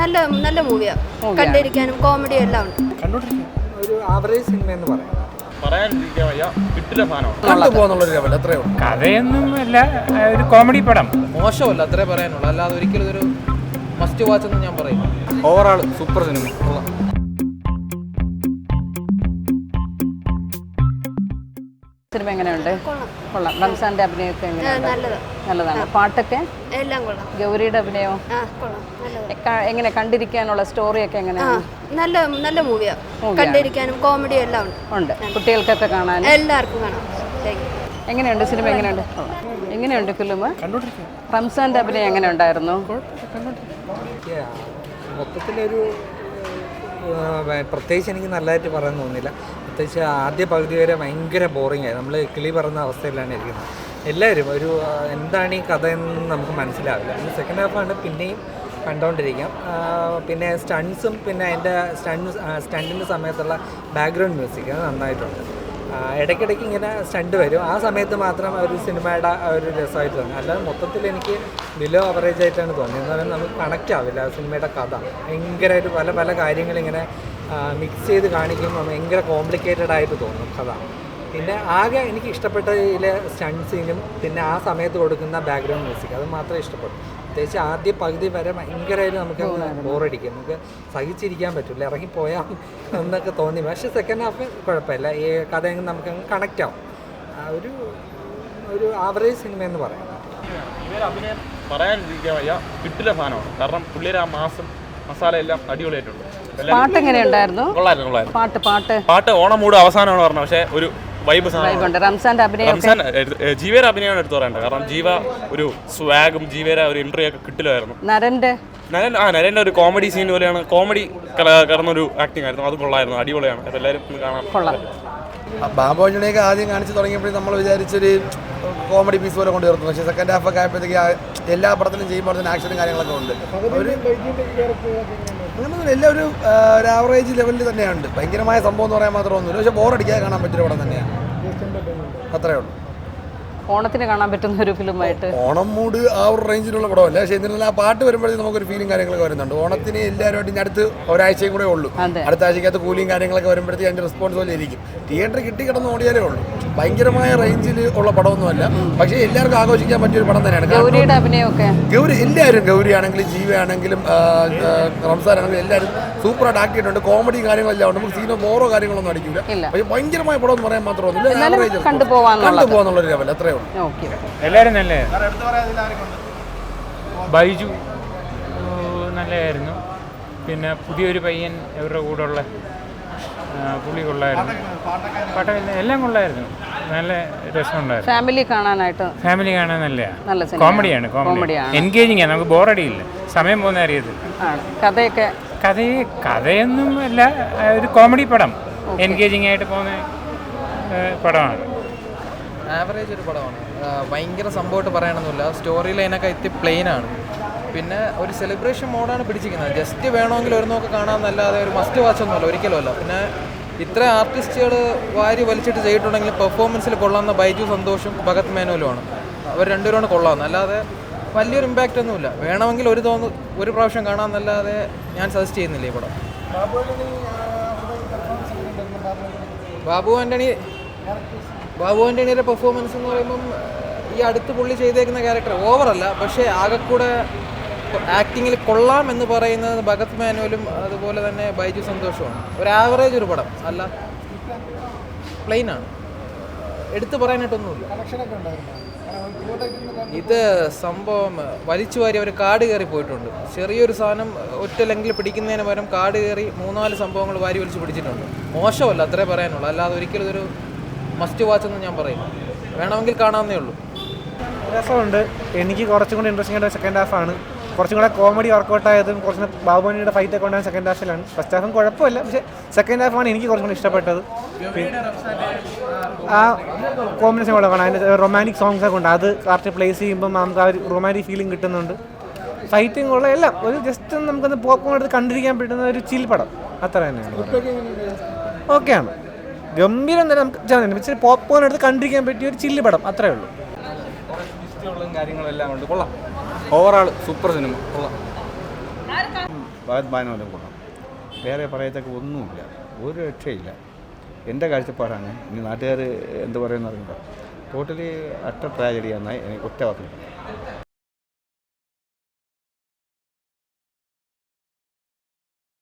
നല്ല നല്ല മൂവിയാണ് കണ്ടിരിക്കാനും കോമഡി എല്ലാം ഉണ്ട്. ഒരു ആവറേജ് സിനിമ എന്ന് പറയാം. പറയാനിരിക്കാൻ വയ്യ. കിട്ടില്ല സാധനമാണ് കണ്ടുപോകുന്നുള്ളൊരു ലെവൽ അത്രയോ കഥയൊന്നും അല്ല ഒരു കോമഡി പടം. മോശമല്ല അത്രേ പറയാനുള്ളൂ. അല്ലാതെ ഒരിക്കലും ഒരു മസ്റ്റ് വാച്ച് എന്ന് ഞാൻ പറയും ഓവറാൾ സൂപ്പർ സിനിമ സിനിമ എങ്ങനെയുണ്ട്? കൊള്ളാം. റംസാന്റെ അഭിനയമൊക്കെ നല്ലതാണ്. പാട്ടൊക്കെ? എല്ലാം കൊള്ളാം. ഗൗരിയുടെ അഭിനയോ ആ കൊള്ളാം. എങ്ങനെ കണ്ടിരിക്കാനുള്ള സ്റ്റോറിയൊക്കെ എങ്ങനെയാണ്? നല്ല നല്ല മൂവിയാണ്. കണ്ടിരിക്കാനും കോമഡി എല്ലാം ഉണ്ട്. ഉണ്ട്. കുട്ടികൾക്കൊക്കെ കാണാൻ എല്ലാവർക്കും കാണാം. എങ്ങനെയുണ്ട് സിനിമ എങ്ങനെയുണ്ട്. എങ്ങനെയുണ്ട് ഫിലിം റംസാന്റെ അഭിനയം എങ്ങനെ ഉണ്ടായിരുന്നു മൊത്തത്തിലൊരു പ്രത്യേകിച്ച് എനിക്ക് നല്ലതായിട്ട് പറയാൻ തോന്നുന്നില്ല. പ്രത്യേകിച്ച് ആദ്യ പകുതി വരെ ഭയങ്കര ബോറിംഗ് ആയി. നമ്മൾ കിളി പറയുന്ന അവസ്ഥയിലാണ് ഇരിക്കുന്നത്. എല്ലാവരും ഒരു എന്താണ് ഈ കഥ എന്ന് നമുക്ക് മനസ്സിലാവില്ല. സെക്കൻഡ് ഹാഫാണ് പിന്നെയും കണ്ടുകൊണ്ടിരിക്കാം പിന്നെ സ്റ്റൺസും പിന്നെ അതിന്റെ സ്റ്റണ്ട് സ്റ്റണ്ടിന്റെ സമയത്തുള്ള ബാക്ക്ഗ്രൗണ്ട് മ്യൂസിക് അത് നന്നായിട്ടുണ്ട്. ഇടയ്ക്കിടയ്ക്ക് ഇങ്ങനെ സ്റ്റണ്ട് വരും. ആ സമയത്ത് മാത്രം ഒരു സിനിമയുടെ ഒരു രസമായിട്ട് തോന്നി. അല്ലാതെ മൊത്തത്തിൽ എനിക്ക് ബിലോ അവറേജ് ആയിട്ടാണ് തോന്നിയത്. എന്ന് പറയുന്നത് നമുക്ക് കണക്റ്റ് ആവില്ല. സിനിമയുടെ കഥ. ഭയങ്കരമായിട്ട് പല പല കാര്യങ്ങളിങ്ങനെ മിക്സ് ചെയ്ത് കാണിക്കുമ്പോൾ ഭയങ്കര കോംപ്ലിക്കേറ്റഡ് ആയിട്ട് തോന്നും കഥ. പിന്നെ ആകെ എനിക്ക് ഇഷ്ടപ്പെട്ടതിലെ ഇതിലെ സീനും പിന്നെ ആ സമയത്ത് കൊടുക്കുന്ന ബാക്ക്ഗ്രൗണ്ട് മ്യൂസിക് അത് മാത്രമേ ഇഷ്ടപ്പെട്ടു പ്രത്യേകിച്ച് ആദ്യ പകുതി വരെ ഭയങ്കരമായിട്ട് നമുക്ക് ബോറടിക്കും. നമുക്ക് സഹിച്ചിരിക്കാൻ പറ്റില്ല. ഇറങ്ങിപ്പോയാൽ എന്നൊക്കെ തോന്നി. പക്ഷേ സെക്കൻഡ് ഹാഫ് കുഴപ്പമില്ല. ഈ കഥ നമുക്ക് കണക്റ്റ് ആവും. ആ ഒരു ഒരു ആവറേജ് സിനിമ എന്ന് പറയാം. ഇവർ അഭിനയം പറയാനിരിക്കാൻ വയ്യ. കിട്ടില്ല സാധനമാണ്. കാരണം പുള്ളിയുടെ ആ മാസം മസാല എല്ലാം അടിപൊളിയായിട്ടുണ്ട്. പാട്ട് എങ്ങനെയുണ്ടായിരുന്നു? കൊള്ളായിരുന്നു കൊള്ളായിരുന്നു. പാട്ട് പാട്ട്. പാട്ട് ഓണം മൂട് അവസാനമാണ് പറഞ്ഞത്. പക്ഷേ ഒരു വൈബ് ഉണ്ട്. റംസാന്റെ അഭിനയം റംസാൻ ജീവയുടെ അഭിനയമാണ് എടുത്തു പറയേണ്ടത്. കാരണം ജീവ ഒരു സ്വാഗും ജീവയുടെ ഒരു എൻട്രി ഒക്കെ കിട്ടില്ലായിരുന്നു. നരന്റെ നരൻ ആ നരന്റെ ഒരു കോമഡി സീൻ പോലെയാണ്. കോമഡി കടന്നൊരു ആക്ടിംഗ് ആയിരുന്നു. അത് കൊള്ളായിരുന്നു. അടിപൊളിയാണ്. അപ്പോൾ എല്ലാവരും കാണാൻ കൊള്ളാം. ബാബു ആന്റണിയൊക്കെ ആദ്യം കാണിച്ചു തുടങ്ങിയപ്പോഴും നമ്മൾ വിചാരിച്ചൊരു കോമഡി പീസ് പോലെ കൊണ്ടുവരുന്നു. പക്ഷേ സെക്കൻഡ് ഹാഫ് ഒക്കെ ആയപ്പോഴത്തേക്ക് എല്ലാ പടത്തിലും ചെയ്യുമ്പോൾ തന്നെ ആക്ഷനും കാര്യങ്ങളൊക്കെ ഉണ്ട്. ഒരു അങ്ങനെയൊന്നുമില്ല എല്ലാം ഒരു ഒരു ആവറേജ് ലെവലിൽ തന്നെയുണ്ട്. ഭയങ്കരമായ സംഭവം എന്ന് പറയാൻ മാത്രം ഒന്നുമില്ല. പക്ഷേ ബോറടിക്കാതെ കാണാൻ പറ്റിയ പടം തന്നെയാണ്. അത്രേ ഉള്ളൂ. ഓണത്തിന് കാണാൻ പറ്റുന്ന ഒരു ഫിലിമായിട്ട്. ഓണം മൂഡ് ആ ഒരു റേഞ്ചിലുള്ള പടമല്ല. പക്ഷേ എന്നിരുന്നാലും ആ പാട്ട് വരുമ്പോഴത്തേക്ക് നമുക്കൊരു ഫീലിംഗ് കാര്യങ്ങളൊക്കെ വരുന്നുണ്ട്. ഓണത്തിന് എല്ലാവരുമായിട്ട് ഇനി അടുത്ത് ഒരാഴ്ചയും കൂടെ ഉള്ളൂ. അടുത്ത ആഴ്ചക്കകത്ത് കൂലിയും കാര്യങ്ങളൊക്കെ വരുമ്പോഴത്തേക്ക് അതിന്റെ റെസ്പോൺസ് പോലെ ഇരിക്കും. തിയേറ്റർ കിട്ടി കിടന്ന് ഓടിയാലേ ഉള്ളൂ. ഭയങ്കരമായ റേഞ്ചിൽ ഉള്ള പടമൊന്നുമല്ല. പക്ഷേ എല്ലാവർക്കും ആഘോഷിക്കാൻ പറ്റിയ ഒരു പടം തന്നെയാണ്. ഗൗരിയുടെ അഭിനയമൊക്കെ. ഗൗരി എല്ലാവരും ഗൗരി ആണെങ്കിലും ജീവ ആണെങ്കിലും റംസാൻ ആണെങ്കിലും എല്ലാവരും സൂപ്പറായിട്ട് ആക്ട് ചെയ്തിട്ടുണ്ട്. കോമഡി കാര്യങ്ങളെല്ലാം ഉണ്ട്. നമുക്ക് സീനോ ബോറോ കാര്യങ്ങളൊന്നും അടിക്കില്ല. പക്ഷേ ഭയങ്കരമായ പടം എന്ന് പറയാൻ മാത്രമൊന്നുമില്ല. കണ്ടുപോകാന്നുള്ളൊരു ലെവൽ അത്രേ ഉള്ളൂ. ഓക്കെ. എല്ലാവരും നല്ല ബൈജു നല്ലതായിരുന്നു. പിന്നെ പുതിയൊരു പയ്യൻ ഇവരുടെ കൂടെ ഉള്ള പുള്ളി കൊള്ളായിരുന്നു. പാട്ടൊക്കെ എല്ലാം കൊള്ളായിരുന്നു. നല്ല രസമുണ്ടായിരുന്നു. ഫാമിലി കാണാനായിട്ട് ഫാമിലി കാണാൻ നല്ല നല്ല സിനിമയാണ്. കോമഡിയാണ് കോമഡി കോമഡിയാണ്. എൻഗേജിങ് ആണ്. നമുക്ക് ബോറടിയില്ല സമയം പോകുന്ന അറിയത്തില്ല. ആണ്. കഥയൊക്കെ കഥയെ കഥയൊന്നും അല്ല ആ, ഒരു കോമഡി പടം. എൻഗേജിങ് ആയിട്ട് പോകുന്ന ആ, പടമാണ്. ആവറേജ് ഒരു പടമാണ്. ആ, ഭയങ്കര സംഭവമായിട്ട് പറയണമെന്നില്ല സ്റ്റോറി ലൈനൊക്കെ എത്തി പ്ലെയിൻ ആണ്. പിന്നെ ഒരു സെലിബ്രേഷൻ മോഡാണ് പിടിച്ചിരിക്കുന്നത്. ജസ്റ്റ് വേണമെങ്കിൽ ഒരു നോക്ക് കാണാമെന്നല്ലാതെ ഒരു മസ്റ്റ് വാച്ച് ഒന്നുമല്ല ഒരിക്കലുമല്ല പിന്നെ ഇത്ര ആർട്ടിസ്റ്റുകൾ വാരി വലിച്ചിട്ട് ചെയ്തിട്ടുണ്ടെങ്കിൽ പെർഫോമൻസിൽ കൊള്ളാവുന്ന ബൈജു സന്തോഷും ഭഗത് മേനോലുമാണ്. അവർ രണ്ടുപേരാണ് കൊള്ളാവുന്നത് അല്ലാതെ വലിയൊരു ഇമ്പാക്റ്റ് ഒന്നുമില്ല. വേണമെങ്കിൽ ഒരു തോന്നു ഒരു പ്രാവശ്യം കാണാമെന്നല്ലാതെ ഞാൻ സജസ്റ്റ് ചെയ്യുന്നില്ല ഈ പടം. ബാബു ആന്റണി ബാബു ആന്റണിയുടെ പെർഫോമൻസ് എന്ന് പറയുമ്പം ഈ അടുത്ത് പുള്ളി ചെയ്തേക്കുന്ന ക്യാരക്ടർ ഓവറല്ല പക്ഷേ ആകെക്കൂടെ ആക്ടിങ്ങിൽ കൊള്ളാം എന്ന് പറയുന്നത് ഭഗത് മാനുവലും അതുപോലെ തന്നെ ബൈജു സന്തോഷമാണ് ഒരു ആവറേജ് ഒരു പടം. അല്ല പ്ലെയിൻ ആണ്. എടുത്തു പറയാനായിട്ടൊന്നുമില്ല. ഇത് സംഭവം വലിച്ചു വാരി അവർ കാട് കയറി പോയിട്ടുണ്ട്. ചെറിയൊരു സാധനം ഒറ്റ ലെങ്കിൽ പിടിക്കുന്നതിന് പകരം കാട് കയറി മൂന്നാൽ സംഭവങ്ങൾ വാരി വലിച്ചു പിടിച്ചിട്ടുണ്ട്. മോശമല്ല അത്രേ പറയാനുള്ളൂ. അല്ലാതെ ഒരിക്കലും ഇതൊരു മസ്റ്റ് വാച്ച് എന്ന് ഞാൻ പറയും വേണമെങ്കിൽ കാണാവുന്നേ ഉള്ളൂ. രസമുണ്ട്. എനിക്ക് കുറച്ചും കൂടി ഇൻട്രസ്റ്റിംഗ് ആയിട്ട് സെക്കൻഡ് ഹാഫാണ് കുറച്ചും കൂടെ കോമഡി വർക്കൗട്ട് ആയതും കുറച്ചും കൂടെ ബാബുമണിയുടെ ഫൈറ്റ് ഒക്കെ ഉണ്ടായ സെക്കൻഡ് ഹാഫിലാണ് ഫസ്റ്റ് ഹാഫും കുഴപ്പമില്ല. പക്ഷേ സെക്കൻഡ് ഹാഫാണ് എനിക്ക് കുറച്ചും കൂടെ ഇഷ്ടപ്പെട്ടത്. ആ കോമ്പിനേഷൻ കൂടെ വേണം അതിന്റെ റൊമാന്റിക് സോങ്സ് ഒക്കെ ഉണ്ട്. അത് കറക്റ്റ് പ്ലേസ് ചെയ്യുമ്പോൾ നമുക്ക് ആ ഒരു റൊമാന്റിക് ഫീലിംഗ് കിട്ടുന്നുണ്ട്. ഫൈറ്റിംഗ് ഉള്ള എല്ലാം ഒരു ജസ്റ്റ് നമുക്കൊന്ന് പോപ്കോൺ എടുത്ത് കണ്ടിരിക്കാൻ പറ്റുന്ന ഒരു ചിൽ പടം. അത്ര തന്നെയാണ് ഓക്കെയാണ് ഗംഭീരം തന്നെ നമുക്ക് ഇച്ചിരി പോപ്കോൺ എടുത്ത് കണ്ടിരിക്കാൻ പറ്റിയ ഒരു ചില്ല് പടം. അത്രേ ഉള്ളൂ. കാര്യങ്ങളെല്ലാം ഉണ്ട്. കൊള്ളാം. Overall super cinema. ഭഗത് ബാനോന്റെ ഗുണം വേറെ പറയത്തക്ക ഒന്നുമില്ല. ഒരു രക്ഷയില്ല. എന്റെ കാഴ്ചപ്പാടാണ്. ഇനി നാട്ടുകാർ എന്ത് പറയുമെന്ന് അറിയില്ല ടോട്ടലി അട്ട ട്രാജഡിയാണെന്നായി എനിക്ക് ഒറ്റ വാക്കിൽ